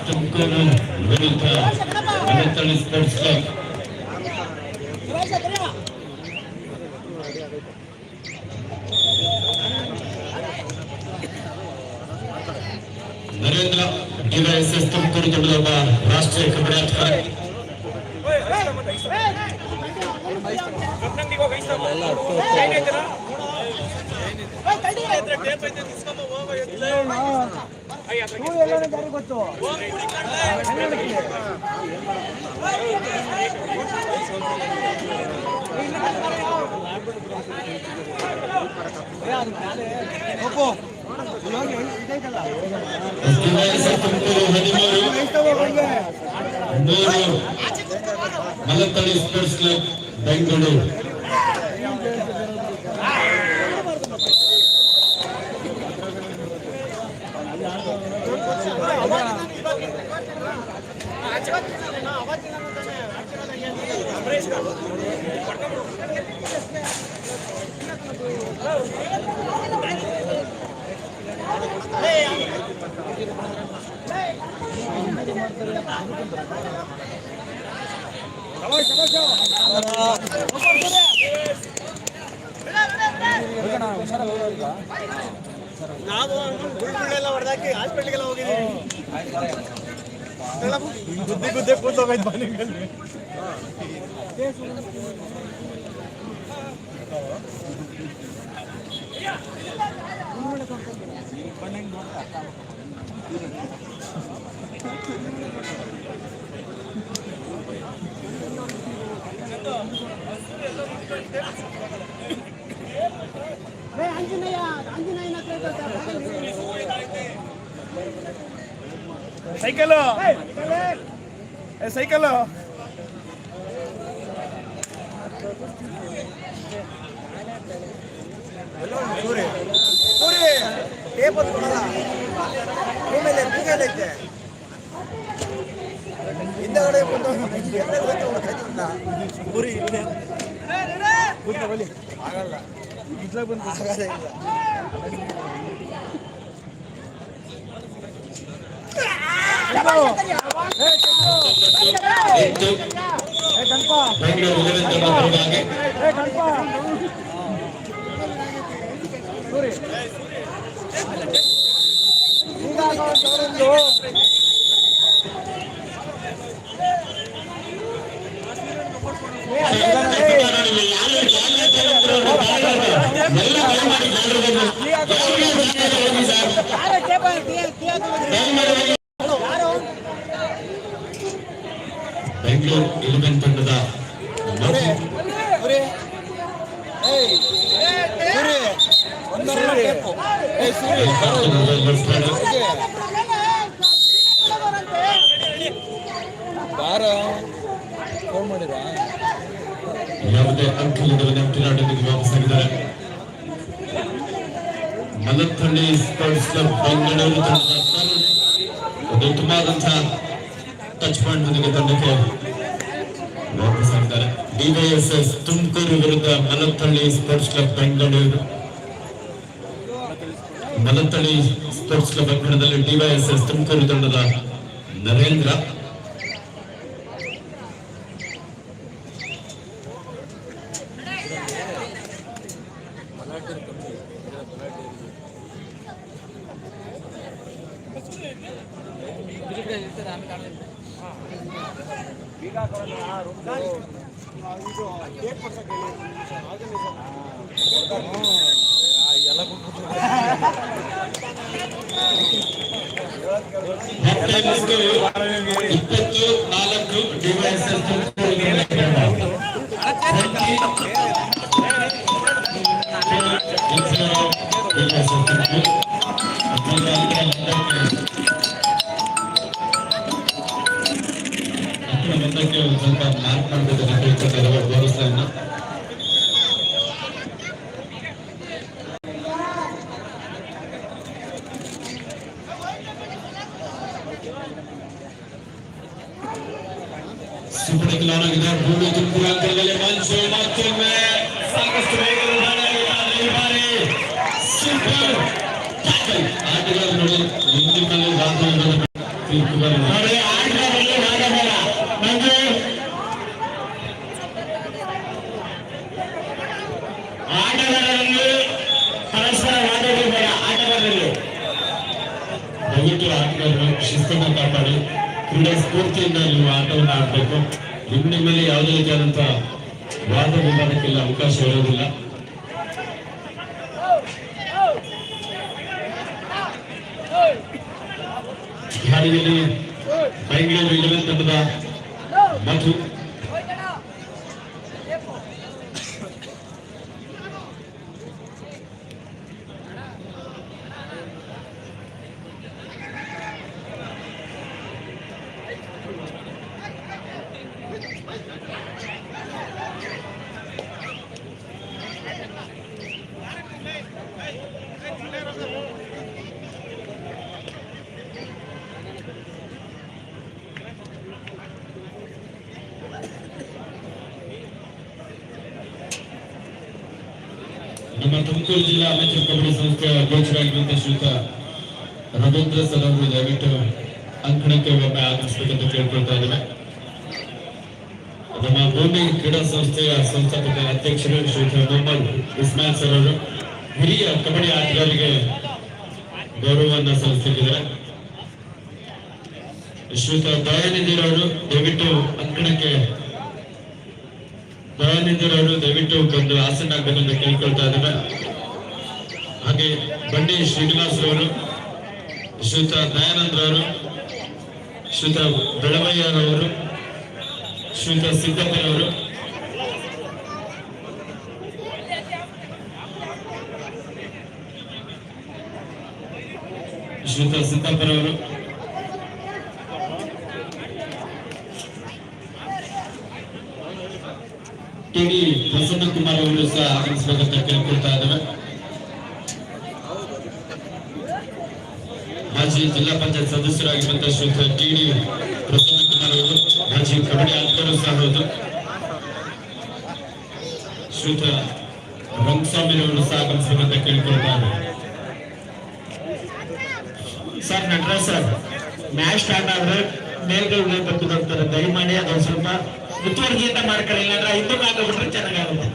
ತುಮಕೂರು ವಿರುದ್ಧ ಮನೆತಳಿ sports club Narendra DYSS Tumakuru ತಂಡದ ರಾಷ್ಟ್ರೀಯ ಕಬಡ್ಡಿ ಆಟಗಾರ ಡಿವೈಎಸ್ಎಸ್ ತುಮಕೂರು ಹದಿಮೂರು ಮೂರು ಮಲತಳಿ ಸ್ಪೋರ್ಟ್ಸ್ ಕ್ಲಬ್ ಬೆಂಗಳೂರು. ನಾವು ಗುಳ್ಗುಳ್ಳೆಲ್ಲ ಹೊಡೆದಾಕಿ ಹಾಸ್ಪಿಟ್ಲಿಗೆಲ್ಲ ಹೋಗಿದ್ದೀವಿ. ಗುದ್ದಿ ಗುದ್ದೆ ಕೂತೋಗೈತೆ ಮನೆಗಳಲ್ಲಿ ಆಂಜನೇಯ ಆಂಜನೇಯನ ಸೈಕಲ್ ಸೈಕಲ್. ಟೇಪ್ ಒಂದು ಕೊಡಲ್ಲ ಭೂಮಿಯಲ್ಲಿ ಬೀಗಲ್ ಐತೆ ಹಿಂದಗಡೆ ಬಂದು ಗುರಿ ಇಲ್ಲೇ ಕೂತ್ಕೊ ಬನ್ನಿ ಆಗಲ್ಲ ಇದ್ಲಾಗ ಬಂದು ಆಗಲ್ಲ ಇಲ್ಲ ಎಂಟು ಬೆಂಗಳೂರು ವಿರುದ್ಧ ಪರವಾಗಿ ಬೆಂಗಳೂರು ಇಲೆವೆನ್ ತಂಡದ ಬಾರ. ಫೋನ್ ಮಾಡಿರ ಯಾವುದೇ ಅಂಕಲಿಲ್ಲದ ನೆಟ್ಟಿನಾಟಕ್ಕೆ ವಾಪಸ್ಸಾಗಿದ್ದಾರೆ ಮಲತ್ತಳ್ಳಿ ಸ್ಪೋರ್ಟ್ಸ್ ಕ್ಲಬ್ ಬೆಂಗಳೂರು ಒಂದು ಉತ್ತಮವಾದಂತಹ ಟಚ್ ಪಾಯಿಂಟ್ ಹೊಂದಿಗೆ ತಂಡಕ್ಕೆ. ವಾಪಸ್ಸಾಗಿದ್ದಾರೆ ಡಿವೈಎಸ್ಎಸ್ ತುಮಕೂರು ವಿರುದ್ಧ Malathalli sports club Bengaluru. Malathalli sports club ಅಂಕಣದಲ್ಲಿ DYSS Tumakuru ತಂಡದ ನರೇಂದ್ರ ಎಲ್ಲ ಇಪ್ಪತ್ತು ನಾಲ್ಕು ಡಿವೈಸಸ್ ಒಂದಕ್ಕೆ ಒಂದು ಸ್ವಲ್ಪ ಮಾರ್ಕ್ ಮಾಡಬೇಕು ಬೋನಸ್ನ ಸುಪಡಿಗೆ ಲಾನಾಗಿದೆ ಭೂಮಿ ತುಮಕೂರು ಅಂಕಣದಲ್ಲಿ ಮಂಚು ಮತ್ತೊಮ್ಮೆ ಸಾಕಷ್ಟು ವೇಗದ ದಾಳಿಯಾಗಿದೆ ಈ ಬಾರಿ. ಸೂಪರ್ ಆಟಗಾರರು ನಿಂತಿನಲ್ಲಿ ದಾಖಲೆ ನೋಡಿ. ಆಟಗಾರರಲ್ಲಿ ಪರಸ್ಪರ ವಾದಗಳು ಬೇಡ ಆಟಗಾರರು ಶಿಸ್ತನ್ನು ಕಾಪಾಡಿ. ಕ್ರೀಡಾ ಸ್ಫೂರ್ತಿಯಿಂದ ನೀವು ಆಟವನ್ನು ಆಡಬೇಕು. ನಿಮ್ಮ ಮೇಲೆ ಯಾವುದೇ ರೀತಿಯಾದಂತಹ ವಾದ ವಿವಾದಕ್ಕೆಲ್ಲ ಅವಕಾಶ ಇರೋದಿಲ್ಲ. ಬೆಂಗಳೂರು ಇಲೆವೆನ್ ತಂಡದ ಮಧು ನಮ್ಮ ತುಮಕೂರು ಜಿಲ್ಲಾ ಅಮೆಚೂರ್ ಕಬಡ್ಡಿ ಸಂಸ್ಥೆಯ ಅಧ್ಯಕ್ಷರಾಗಿರುವಂತಹ ಶ್ರೀಯುತ ರವೀಂದ್ರ ಸರ್ ಅವರು ದಯವಿಟ್ಟು ಅಂಕಣಕ್ಕೆ ಒಮ್ಮೆ ಆಗಮಿಸಬೇಕೆಂದು ಕೇಳ್ಕೊಳ್ತಾ ಇದ್ದೇವೆ ನಮ್ಮ ಭೂಮಿ ಕ್ರೀಡಾ ಸಂಸ್ಥೆಯ ಸಂಸ್ಥಾಪಕ ಅಧ್ಯಕ್ಷರು ಶ್ರೀಯುತ ಮೊಹಮ್ಮದ್ ಇಸ್ಮಾಯಿಲ್ ಸರ್ ಅವರು, ಹಿರಿಯ ಕಬಡ್ಡಿ ಆಟಗಾರರಿಗೆ ಗೌರವವನ್ನು ಸಲ್ಲಿಸಿದ್ದಾರೆ. ಶ್ರೀಯುತ ದಯಾನಿಧಿರವರು ದಯವಿಟ್ಟು ಅಂಕಣಕ್ಕೆ ದಯಾನಿಧಿರವರು ದಯವಿಟ್ಟು ಬಂದು ಆಸನ ಕೇಳ್ಕೊಳ್ತಾ ಇದ್ದಾರೆ. ಹಾಗೆ ಬಂಡಿ ಶ್ರೀನಿವಾಸ್ ಶ್ರೀತ ದಯಾನಂದ್ರವರು ಶ್ರೀತ ಬೆಳವಯ್ಯರವರು ಶ್ರೀತ ಸಿದ್ದಪ್ಪನವರು ಶ್ರೀತ ಸಿದ್ದಪ್ಪನವರು ಟಿ ಡಿ ಪ್ರಸನ್ನ ಕುಮಾರ್ ಅವರು ಸಹ ಆಗಮಿಸಬೇಕಂತ ಕೇಳ್ಕೊಳ್ತಾ ಇದ್ದೇವೆ ಮಾಜಿ ಜಿಲ್ಲಾ ಪಂಚಾಯತ್ ಸದಸ್ಯರಾಗಿರುವಂತಹ ಶ್ರೀಯುತ ಟಿ ಡಿ ಪ್ರಸನ್ನ ಕುಮಾರ್ ಅವರು, ಮಾಜಿ ಕಬಡ್ಡಿ ಆಟಗಾರರು ಸಹ ಹೌದು. ಶ್ರೀಯುತ ರಂಗಸ್ವಾಮಿ ಅವರು ಸಹ ಆಗಮಿಸಬೇಕಂತ ಕೇಳ್ಕೊಳ್ತಾ ಇದ್ದಾರೆ. Sir, Nataraj sir match start ಆದ್ರೆ ಮೇಲ್ಗಡೆ ತಪ್ಪಿದೋಗ್ತಾರೆ ದಯಮಾಡಿ ಅದೊಂದು ಸ್ವಲ್ಪ ಮುತುವರ್ಜಿಯಿಂದ ಮಾಡ್ಕೊಳ್ಳಿ ಇಲ್ಲಾಂದ್ರೆ ಹಿಂದಕ್ಕೆ ಹಾಕಿಬಿಟ್ರೆ ಚೆನ್ನಾಗಾಗುತ್ತೆ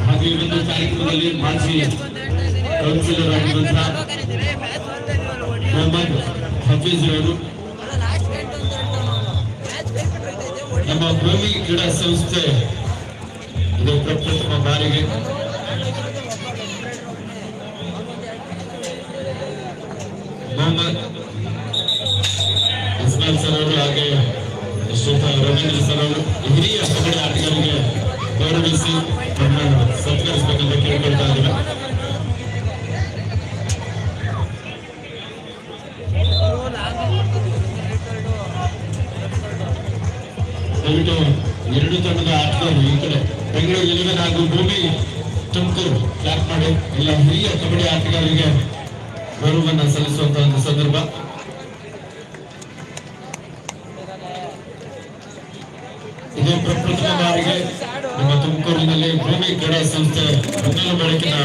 ಹಾಗೆ ಒಂದು ಮಾಜಿ ಕೌನ್ಸಿಲರ್ ಆಗಿರುವಂತಹ ಮೊಹಮ್ಮದ್ ಅವರು ನಮ್ಮ ಭೂಮಿ ಕ್ರೀಡಾ ಸಂಸ್ಥೆ ಇದು ಪ್ರಪ್ರಥಮ ಬಾರಿಗೆ. ಮೊಹಮ್ಮದ್ ಇಸ್ಮಾಯಿಲ್ ಸರ್ ಅವರು ಹಾಗೆ ಶ್ರೀಯುತ ರವೀಂದ್ರ ಸರ್ ಅವರು ಹಿರಿಯ ಕಬಡ್ಡಿ ಆಟಗಾರರಿಗೆ ಗೌರವಿಸಿ ದಯವಿಟ್ಟು ಎರಡು ತಂಡದ ಆಟಗಾರರು ಈ ಕಡೆ ಬೆಂಗಳೂರು ಇಲೆವೆನ್ ಹಾಗೂ ಭೂಮಿ ತುಮಕೂರು ಕ್ಲಾಪ್ ಮಾಡಿ. ಎಲ್ಲ ಹಿರಿಯ ಕಬಡ್ಡಿ ಆಟಗಾರರಿಗೆ ಗೌರವವನ್ನು ಸಲ್ಲಿಸುವಂತಹ ಒಂದು ಸಂದರ್ಭ. ಇದು ಪ್ರಪ್ರಥಮ ಬಾರಿಗೆ ನಮ್ಮ ತುಮಕೂರಿನಲ್ಲಿ ಭೂಮಿ ಕ್ರೀಡಾ ಸಂಸ್ಥೆ ಮೊದಲ ಬೆಳಕಿನ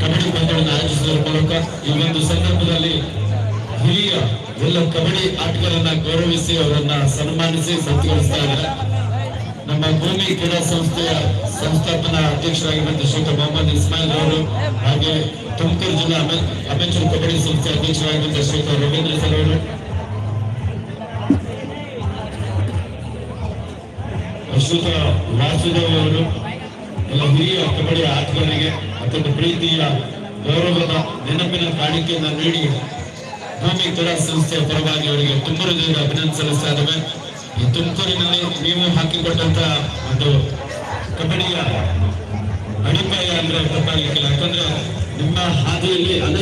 ಕಬಡ್ಡಿ ಪಂದ್ಯವನ್ನು ಆಯೋಜಿಸುವುದರ ಮೂಲಕ ಈ ಒಂದು ಸಂದರ್ಭದಲ್ಲಿ ಹಿರಿಯ ಎಲ್ಲ ಕಬಡ್ಡಿ ಆಟಗಳನ್ನ ಗೌರವಿಸಿ ಅವರನ್ನ ಸನ್ಮಾನಿಸಿ ಸತ್ಕರಿಸ್ತಾ ಇದ್ದಾರೆ ನಮ್ಮ ಭೂಮಿ ಕ್ರೀಡಾ ಸಂಸ್ಥೆಯ ಸಂಸ್ಥಾಪನಾ ಅಧ್ಯಕ್ಷರಾಗಿರುವಂತಹ ಶೇಖ್ ಮೊಹಮ್ಮದ್ ಇಸ್ಮಾಯಿಲ್ ಅವರು ಹಾಗೆ ತುಮಕೂರು ಜಿಲ್ಲಾ ಅಮೆ- ಅಮೆಚೂರ್ ಕಬಡ್ಡಿ ಸಂಸ್ಥೆ ಅಧ್ಯಕ್ಷರಾಗಿರುವಂತಹ ಶೇಖ ರವೀಂದ್ರ ಸರ್ ಅವರು. ಅಶ್ವಥ ವಾಸುದೇವ್ ಅವರು, ಎಲ್ಲ ಹಿರಿಯ ಕಬಡ್ಡಿ ಆಟಗಾರರಿಗೆ ಅತ್ಯಂತ ಪ್ರೀತಿಯ, ಗೌರವದ ನೆನಪಿನ ಕಾಣಿಕೆಯನ್ನು ನೀಡಿ ಭೂಮಿ ತುರಾ ಸಂಸ್ಥೆಯ ಪರವಾಗಿ ಅವರಿಗೆ ತುಂಬ ಹೃದಯದ ಅಭಿನಂದನೆ ಸಲ್ಲಿಸ್ತಾ ಇದ್ದೇವೆ. ಈ ತುಮಕೂರಿನಲ್ಲಿ ನೀವು ಹಾಕಿಕೊಟ್ಟಂತ ಒಂದು ಕಬಡ್ಡಿಯ ಅಡಿಪಾಯ ಅಂದ್ರೆ ತಪ್ಪಾಗಲಿಕ್ಕಿಲ್ಲ. ಯಾಕಂದ್ರೆ ನಿಮ್ಮ ಹಾದಿಯಲ್ಲಿ ಅನೇಕ